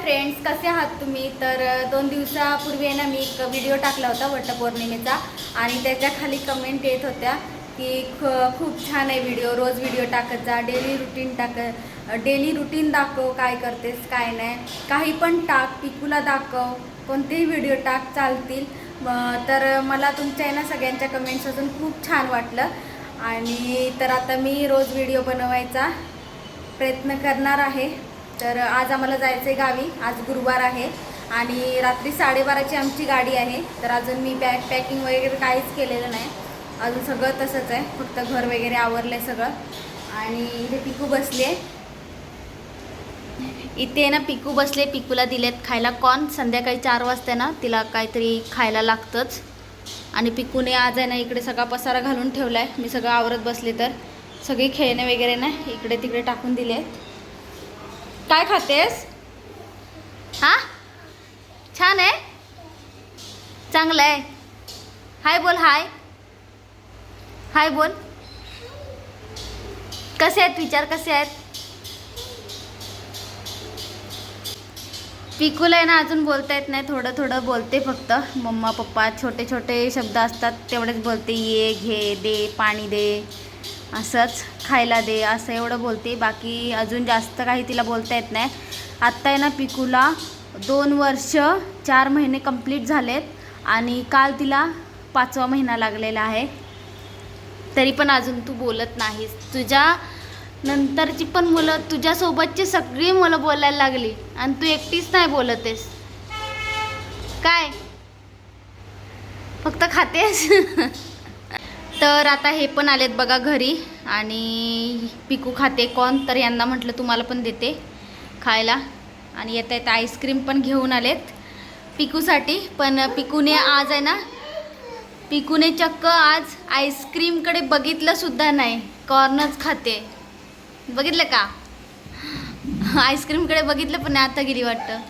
Friends कसे आहात तुम्ही? तर दोन दिवसापूर्वी आहे ना मी एक व्हिडिओ टाकला होता वटपौर्णिमेचा आणि त्याच्याखाली कमेंट येत होत्या की ख खूप छान आहे व्हिडिओ. रोज व्हिडिओ टाकत जा डेली रुटीन टाक डेली रुटीन दाखव काय करतेस काय नाही. काही पण टाक पिकूला दाखव. कोणतेही व्हिडिओ टाक चालतील. तर मला तुमच्या आहे ना सगळ्यांच्या कमेंट्स अजून खूप छान वाटलं. आणि तर आता मी रोज व्हिडिओ बनवायचा प्रयत्न करणार आहे. तर आज आम्हाला जायचं आहे गावी. आज गुरुवार आहे आणि रात्री साडेबाराची आमची गाडी आहे. तर अजून मी बॅग पॅकिंग वगैरे काहीच केलेलं नाही. अजून सगळं तसंच आहे. फक्त घर वगैरे आवरलं आहे सगळं. आणि इथे पिकू बसले आहे इथे ना पिकू बसले. पिकूला दिलेत खायला कॉर्न संध्याकाळी चार वाजता ना तिला काहीतरी खायला लागतंच. आणि पिकूने आज आहे ना इकडे सगळा पसारा घालून ठेवला आहे मी सगळं आवरत बसले तर. सगळी खेळणे वगैरे ना इकडे तिकडे टाकून दिले आहेत काय खातेस? हा? छान आहे. चांगलं आहे. हाय बोल हाय. हाय बोल. कसे आहेत विचार कसे आहेत? पिकूला आहे ना अजून बोलता येत नाही. थोडं थोडं बोलते फक्त. मम्मा पप्पा छोटे छोटे शब्द असतात. तेवढेच बोलते. ये घे दे पाणी दे. असंच खायला दे असं एवढं बोलते. बाकी अजून जास्त काही तिला बोलता येत नाही. आत्ता आहे ना पिकूला दोन वर्ष चार महिने कंप्लीट झालेत आणि काल तिला पाचवा महिना लागलेला आहे. तरी पण अजून तू बोलत नाहीस. तुझ्या नंतरची पण मुलं तुझ्यासोबतची सगळी मुलं बोलायला लागली आणि तू एकटीच नाही बोलत आहेस काय? फक्त खातेस? तर आता हे पण आलेत बघा घरी आणि पिकू खाते. कॉन तर यांना म्हटलं तुम्हाला पण देते खायला. आणि येता येतं आईस्क्रीम पण घेऊन आलेत पिकूसाठी. पण पिकूने आज आहे ना पिकूने चक्क आज आईस्क्रीमकडे बघितलंसुद्धा नाही. कॉर्नच खाते. बघितलं का? आईस्क्रीमकडे बघितलं पण आता गेली वाटतं.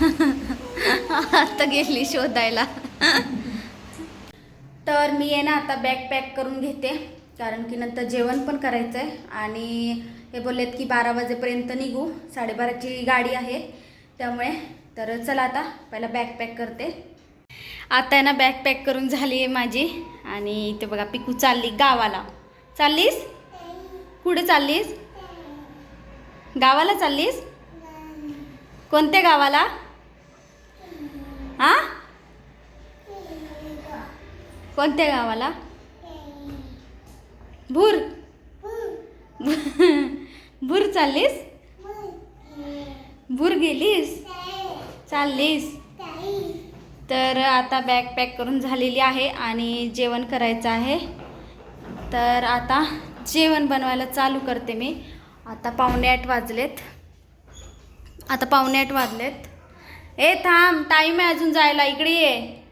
आता गेली शोधायला. तर मी आहे ना आता बॅग पॅक करून घेते. कारण की नंतर जेवण पण करायचं आहे आणि हे बोललेत की बारा वाजेपर्यंत निघू. साडेबाराची गाडी आहे. त्यामुळे तर चला आता पहिला बॅग पॅक करते. आता आहे ना बॅग पॅक करून झाली आहे माझी. आणि इथे बघा पिकू चालली गावाला. चाललीस? कुठे चाललीस? गावाला चाललीस? कोणत्या गावाला? हां कोणत्या गावाला? भूर. भूर चाललीस? भूर गेलीस? चाललीस. तर आता बॅग पॅक करून झालेली आहे आणि जेवण करायचं आहे. तर आता जेवण बनवायला चालू करते मी. आता पावणे आठ वाजलेत. आता पावणे आठ वाजलेत. ए थांब. टाईम आहे अजून जायला. इकडे ये.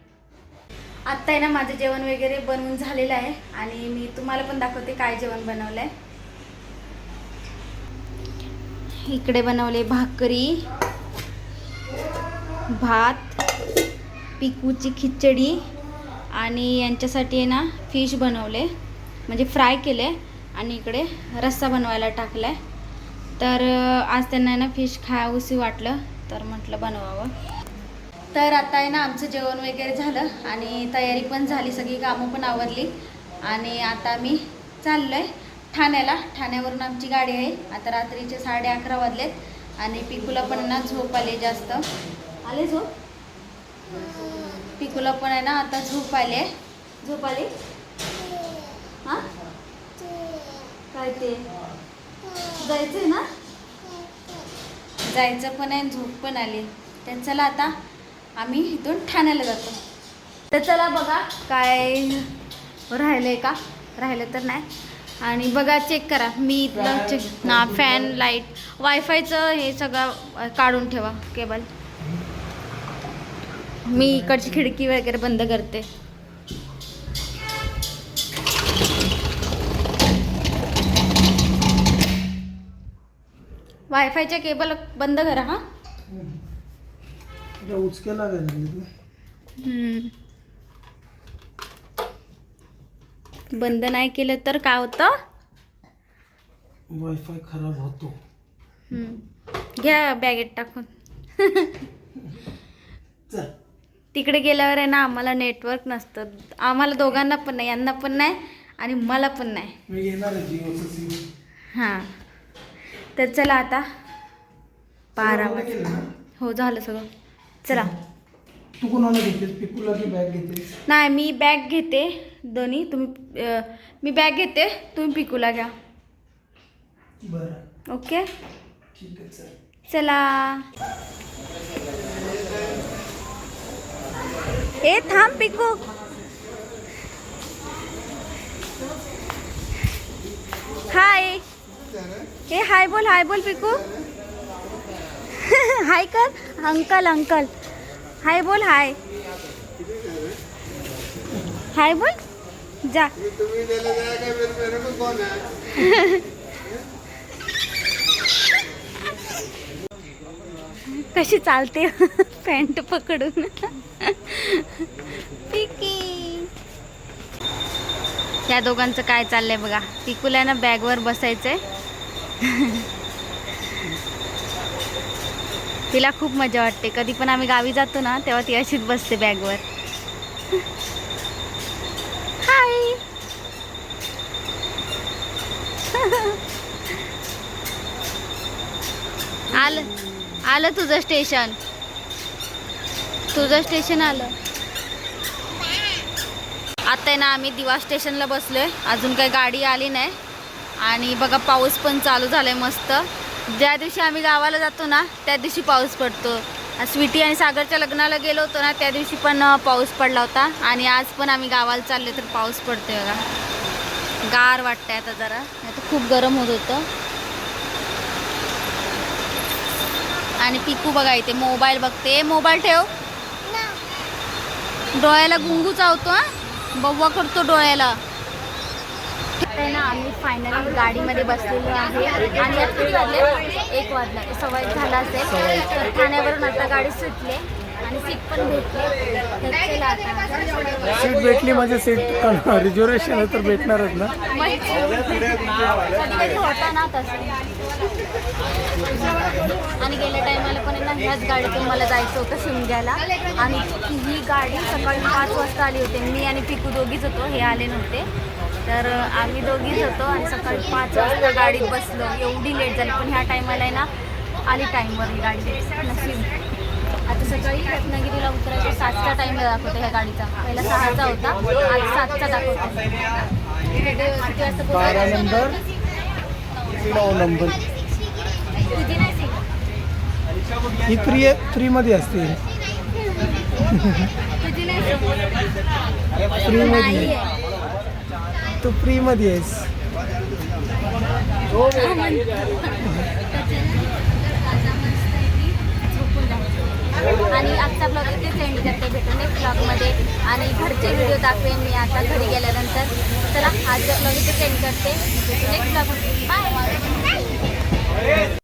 आत्ता आहे ना माझं जेवण वगैरे बनवून झालेलं आहे आणि मी तुम्हाला पण दाखवते काय जेवण बनवलं आहे इकडे बनवले भाकरी भात पिकूची खिचडी आणि यांच्यासाठी आहे ना फिश बनवले. म्हणजे फ्राय केले आणि इकडे रस्सा बनवायला टाकला आहे तर आज त्यांना आहे ना फिश खाऊशी वाटलं तर म्हटलं बनवावं. तर आता आहे ना आमचं जेवण वगैरे झालं आणि तयारी पण झाली सगळी कामं पण आवरली. आणि आता मी चाललो आहे ठाण्याला. ठाण्यावरून आमची गाडी आहे. आता रात्रीचे साडे अकरा वाजलेत आणि पिकूला पण ना झोप आली जास्त. आले झोप? पिकूला पण आहे ना आता झोप आली आहे. झोप आली? हां? काय ते? जायचं ना? जायचं पण आहे झोप पण आली. तर चला आता आम्ही इथून ठाण्याला जातो. तर चला बघा काय राहिलंय का? राहिलं तर नाही. आणि बघा चेक करा. मी इथलं चेक ना फॅन लाइट वायफायचं हे सगळं काढून ठेवा केबल मी इकडची खिडकी वगैरे बंद करते. वायफायच्या केबल बंद करा हा. तुला उचके लागायला. बंद नाही केलं तर काय होतं? वायफाय खराब होतो. घ्या बॅगेत टाकून. चल. तिकडे गेल्यावर आहे ना आम्हाला नेटवर्क नसतं. आम्हाला दोघांना पण नाही यांना पण नाही आणि मला पण नाही. हां. तर चला आता. बारा वाजता? हो झालं सगळं. चला. तू कोणाला घेतेस? पिकूला की बॅग घेतेस? नाही मी बॅग घेते दोन्ही तुम्ही अं, मी बॅग घेते तुम्ही पिकूला घ्या. बरं. ओके? ठीक आहे चल. चला. ए थांब पिकू. हाय. हे हाय बोल हाय बोल पिकू. हाय कर. Uncle uncle. हाय बोल हाय. हाय बोल. जा. कशी चालते पॅन्ट पकडून? पिकी. दोघांचं काय चाललंय बघा. पिकूला ना बॅगवर बसायचंय. तिला खूप मजा वाटते. कधी पण आम्ही गावी जातो ना तेव्हा ती अशीच बसते बॅगवर. हाय आलं आलं तुझं स्टेशन. तुझं स्टेशन आलं. आता आहे ना आम्ही दिवा स्टेशनला बसलोय. अजून काही गाडी आली नाही. आणि बघा पाऊस पण चालू झालाय मस्त. ज्या दिवशी आम्ही गावाला जातो ना त्या दिवशी पाऊस पडतो. स्वीटी आणि सागरच्या लग्नाला गेलो होतो ना त्या दिवशी पण पाऊस पडला होता. आणि आज पण आम्ही गावाला चाललो तर पाऊस पडतोय बघा. गार वाटतंय आता जरा. नाही तर खूप गरम होत होतं. आणि पिकू बघा इथे मोबाईल बघते. मोबाईल ठेव. डोळ्याला गुंगू चावतो हा. बव्वा करतो डोळ्याला. आहे ना आम्ही फायनली गाडीमध्ये बसलेलो आहे. आणि आता किती वाजले एक वाजला सवय झाला असेल. तर ठाण्यावरून आता गाडी सुटली आणि सीट पण भेटली. तर चला आता. सीट भेटली म्हणजे सीट रिझर्वेशन तर भेटणारच ना. कधी कधी होता ना तसं. आणि गेल्या टायमाला पण ना ह्याच गाडीतून मला जायचं होतं शिमग्याला. आणि ही गाडी सकाळी पाच वाजता आली होती. मी आणि पिकू दोघीच होतो हे आले नव्हते. तर आम्ही दोघीच होतो आणि सकाळी पाच वाजता गाडीत बसलो. एवढी लेट झाली पण ह्या टायमाला आहे ना आली टाईमवर ही गाडी. नशीब. आता सकाळी रत्नागिरीला उतरायचं सातचा टाईम दाखवतो ह्या गाडीचा. पहिला सहाचा होता आज सातचा दाखवतो. बारा? नंबर नऊ नंबर तुझी नाही सीट. ही फ्री फ्रीमध्ये असते. तुझी नाही फ्रीमध्ये. तू फ्रीमध्ये आहेस. आणि आजचा ब्लॉग इथेच एंड करते. भेटू नेक्स्ट ब्लॉगमध्ये आणि घरचे व्हिडिओ दाखवेन मी आता घरी गेल्यानंतर. चला आजचा ब्लॉग इथेच एंड करते. Next blog bye